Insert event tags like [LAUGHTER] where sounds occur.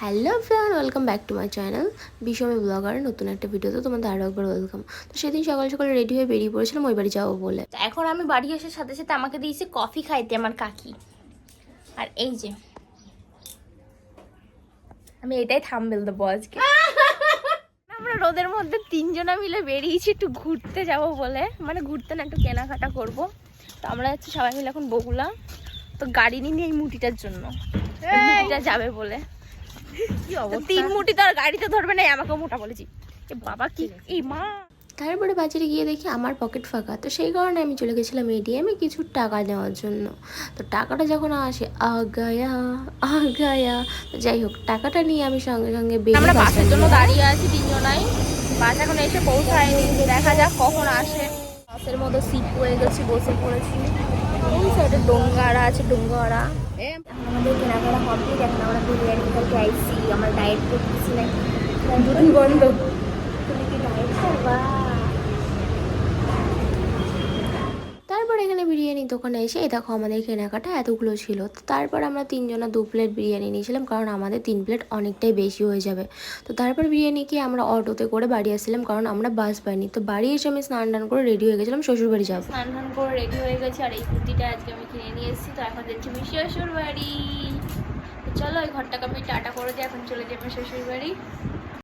Hello friend welcome back to my channel. বিষমে blogger নতুন একটা ভিডিওতে তোমাদের আরও একবার ওয়েলকাম। তো সেদিন সকাল সকালে রেডি হয়ে বেরিয়ে পড়েছিলাম ওই বাড়ি যাব বলে। তো এখন আমি বাড়ি আসার সাথে সাথে আমাকে দিয়েছে কফি খাইতে আমার কাকি। আর এই যে আমি এটাই থামবেল দেবো আজকে। [LAUGHS] আমরা রোদের মধ্যে তিনজনা মিলে বেরিয়েছি একটু ঘুরতে যাব বলে। মানে ঘুরতে না একটু কেনাকাটা করব। তো আমরা যাচ্ছি সবাই মিলে এখন বগুলা। তো গাড়ি নিয়ে নিই এই মুটিটার জন্য। এই মুটিটা যাবে বলে। তো তিন মুটি তো আর গাড়িতে ধরবে না এই আমাকেও মোটা বলেছি। এ বাবা কি এই মা। তারপরে বাজারে গিয়ে দেখি আমার পকেট ফাঁকা তো সেই কারণে আমি চলে গেছিলাম এটিএমে কিছু টাকা নেওয়ার জন্য। তো টাকাটা যখন আসে আগায়া আগায়া যাই হোক টাকাটা নিয়ে আমি সঙ্গে সঙ্গে আমরা বাসের জন্য দাঁড়িয়ে আছি তিনজনাই। বাস এখন এসে পৌঁছায়নি দেখা যাক কখন আসে। বাসের মধ্যে সিট হয়ে গেছি বসে পড়েছি। ওই সাইডে ডোঙ্গারা আছে ডোঙ্গারা। আমাদের কেনাকাটা কমপ্লিট এখন আমরা বিরিয়ানি খেতে আইসি আমার ডায়েট করতেছি নাকি? বন্ধ তুমি কি ডায়েট করবা তারপর এখানে বিরিয়ানির দোকানে এসে, এই দেখো আমাদের কেনাকাটা এতগুলো ছিল। তো তারপর আমরা তিনজনা দু প্লেট বিরিয়ানি নিয়েছিলাম, কারণ আমাদের তিন প্লেট অনেকটাই বেশি হয়ে যাবে। তো তারপর বিরিয়ানি কি আমরা অটোতে করে বাড়ি আসছিলাম, কারণ আমরা বাস পাইনি। তো বাড়ি এসে আমি স্নান টান করে রেডি হয়ে গেছিলাম, শ্বশুরবাড়ি যাব। স্নান টান করে রেডি হয়ে গেছি, আর এই কুর্তিটা আজকে আমি কিনে নিয়ে এসেছি, তো এখন যাচ্ছি আমি শ্বশুর বাড়ি তো চলো ওই ঘরটাকে আমি টাটা করে দিই এখন চলে যাব শ্বশুর বাড়ি